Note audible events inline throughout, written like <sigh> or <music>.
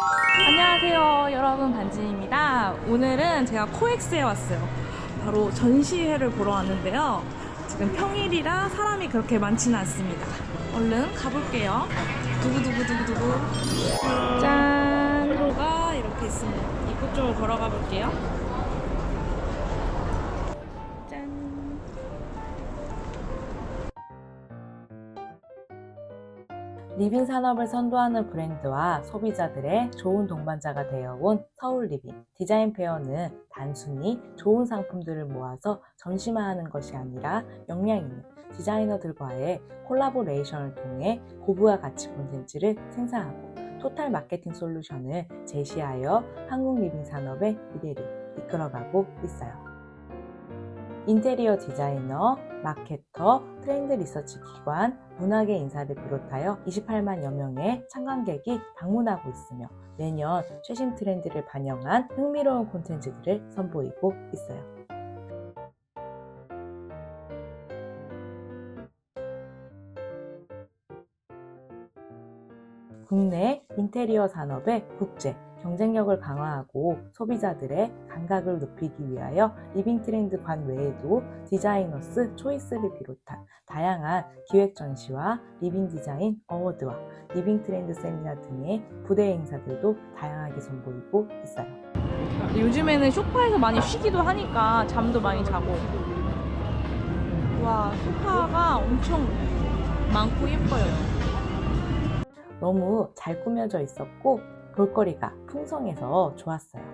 안녕하세요 여러분. 반진입니다. 오늘은 제가 코엑스에 왔어요. 바로 전시회를 보러 왔는데요. 지금 평일이라 사람이 그렇게 많지는 않습니다. 얼른 가볼게요. 두구두구두구두구. 짠! 로가 이렇게 있습니다. 입구 쪽으로 걸어가 볼게요 리빙 산업을 선도하는 브랜드와 소비자들의 좋은 동반자가 되어온 서울 리빙 디자인 페어는 단순히 좋은 상품들을 모아서 전시만하는 것이 아니라 역량 있는 디자이너들과의 콜라보레이션을 통해 고부가 가치 콘텐츠를 생산하고 토탈 마케팅 솔루션을 제시하여 한국 리빙 산업의 미래를 이끌어가고 있어요. 인테리어 디자이너, 마케터, 트렌드 리서치 기관, 문학의 인사를 비롯하여 28만여 명의 참관객이 방문하고 있으며 매년 최신 트렌드를 반영한 흥미로운 콘텐츠들을 선보이고 있어요. 국내 인테리어 산업의 국제 경쟁력을 강화하고 소비자들의 감각을 높이기 위하여 리빙 트렌드 관 외에도 디자이너스 초이스를 비롯한 다양한 기획 전시와 리빙 디자인 어워드와 리빙 트렌드 세미나 등의 부대 행사들도 다양하게 선보이고 있어요. 요즘에는 소파에서 많이 쉬기도 하니까 잠도 많이 자고 와 소파가 엄청 많고 예뻐요 너무 잘 꾸며져 있었고 볼거리가 풍성해서 좋았어요.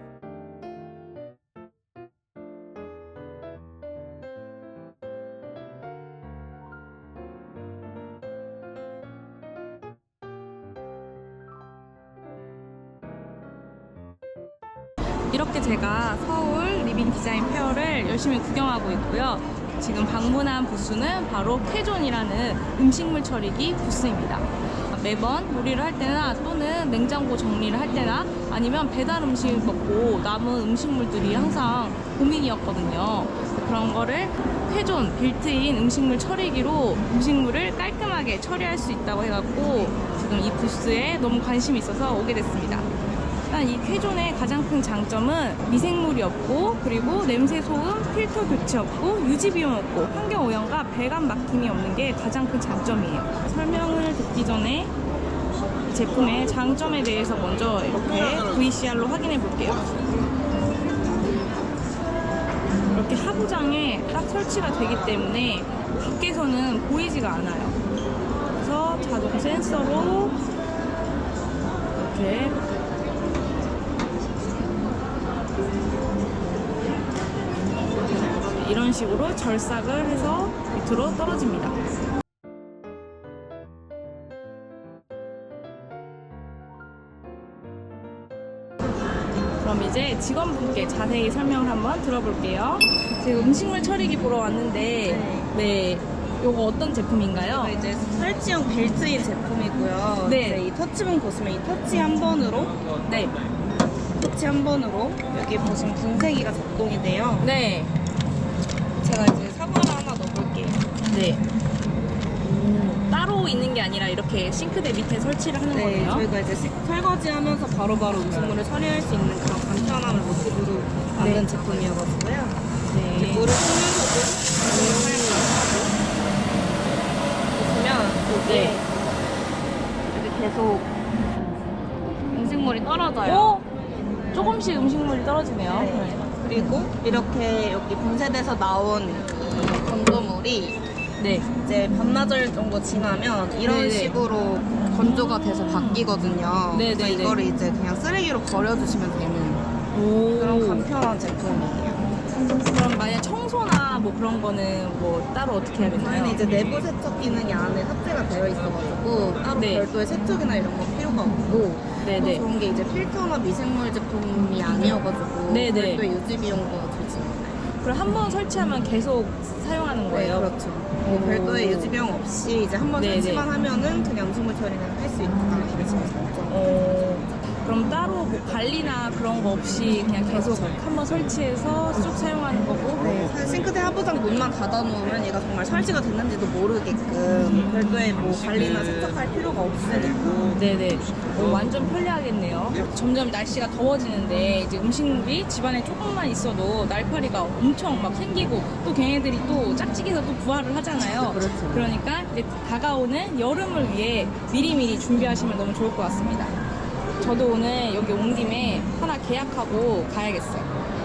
이렇게 제가 서울 리빙 디자인 페어를 열심히 구경하고 있고요. 지금 방문한 부스는 바로 쾌존이라는 음식물 처리기 부스입니다. 매번 요리를 할 때나 또는 냉장고 정리를 할 때나 아니면 배달 음식 먹고 남은 음식물들이 항상 고민이었거든요. 그런 거를 쾌존 빌트인 음식물 처리기로 음식물을 깔끔하게 처리할 수 있다고 해갖고 지금 이 부스에 너무 관심이 있어서 오게 됐습니다. 일단 이 쾌존의 가장 큰 장점은 미생물이 없고 그리고 냄새 소음 필터 교체 없고 유지 비용 없고 환경 오염과 배관 막힘이 없는 게 가장 큰 장점이에요. 설명을 듣기 전에 이 제품의 장점에 대해서 먼저 이렇게 VCR로 확인해 볼게요. 이렇게 하부장에 딱 설치가 되기 때문에 밖에서는 보이지가 않아요. 그래서 자동 센서로 이렇게 이런 식으로 절삭을 해서 밑으로 떨어집니다. 그럼 이제 직원분께 자세히 설명을 한번 들어볼게요. 지금 음식물 처리기 보러 왔는데, 네, 요거 어떤 제품인가요? 이제 설치형 벨트인 제품이고요. 네. 이 터치문 보시면 이 터치 한 번으로 네, 터치 한 번으로 여기 보시면 분쇄기가 작동이 돼요. 네, 제가 이제 사과를 하나 넣어볼게요. 네. 음, 따로 있는 게 아니라 이렇게 싱크대 밑에 설치를 하는 네, 거네요. 저희가 이제 식- 설거지하면서 바로바로 음식물을 처리할 수 있는 그런 간편함을 모티브로 만든 네. 제품이어가지고요. 네. 이렇게 물을 쓰면서도 사용하고 보시면 네. 이렇게 계속 음식물이 떨어져요. 오! 조금씩 음식물이 떨어지네요. 네. 그리고 이렇게 여기 분쇄돼서 나온 이 건조물이 네. 이제 반나절 정도 지나면 이런 네네. 식으로 건조가 돼서 바뀌거든요. 네네네. 그래서 이거를 이제 그냥 쓰레기로 버려주시면 되는 오. 그런 간편한 제품이에요. 그럼 만약 청소나 뭐 그런 거는 뭐 따로 어떻게 해야 되나요? 저희는 이제 내부 세척 기능이 안에 탑재가 되어 있어가지고 따로 네. 별도의 세척이나 이런 거 필요가 없고 네네. 또 좋은 게 이제 필터나 미생물 제 품이 아니어가지고 네네. 별도의 유지 비용도 들지. 그럼 한번 설치하면 계속 사용하는 거예요? 네, 그렇죠. 뭐 오. 별도의 유지 비용 없이 이제 한 번 네네. 설치만 하면은 그냥 음식물 처리는 할수 있다. 이게 지금 장점. 어, 그럼 따로 뭐 관리나 그런 거 없이 그냥 계속 한번 설치해서 쭉 사용하는 거고 네, 사실 싱크대 하부장 문만 닫아놓으면 얘가 정말 설치가 됐는지도 모르게끔 별도의 뭐 관리나 세척할 필요가 없으니까. 네네. 어, 완전 편리하겠네요. 점점 날씨가 더워지는데 이제 음식물이 집안에 조금만 있어도 날파리가 엄청 막 생기고 또 걔네들이 또 짝짓기에서 또 부활을 하잖아요. <laughs> 그렇죠. 그러니까 이제 다가오는 여름을 위해 미리미리 준비하시면 너무 좋을 것 같습니다. 저도 오늘 여기 온 김에 하나 계약하고 가야겠어요.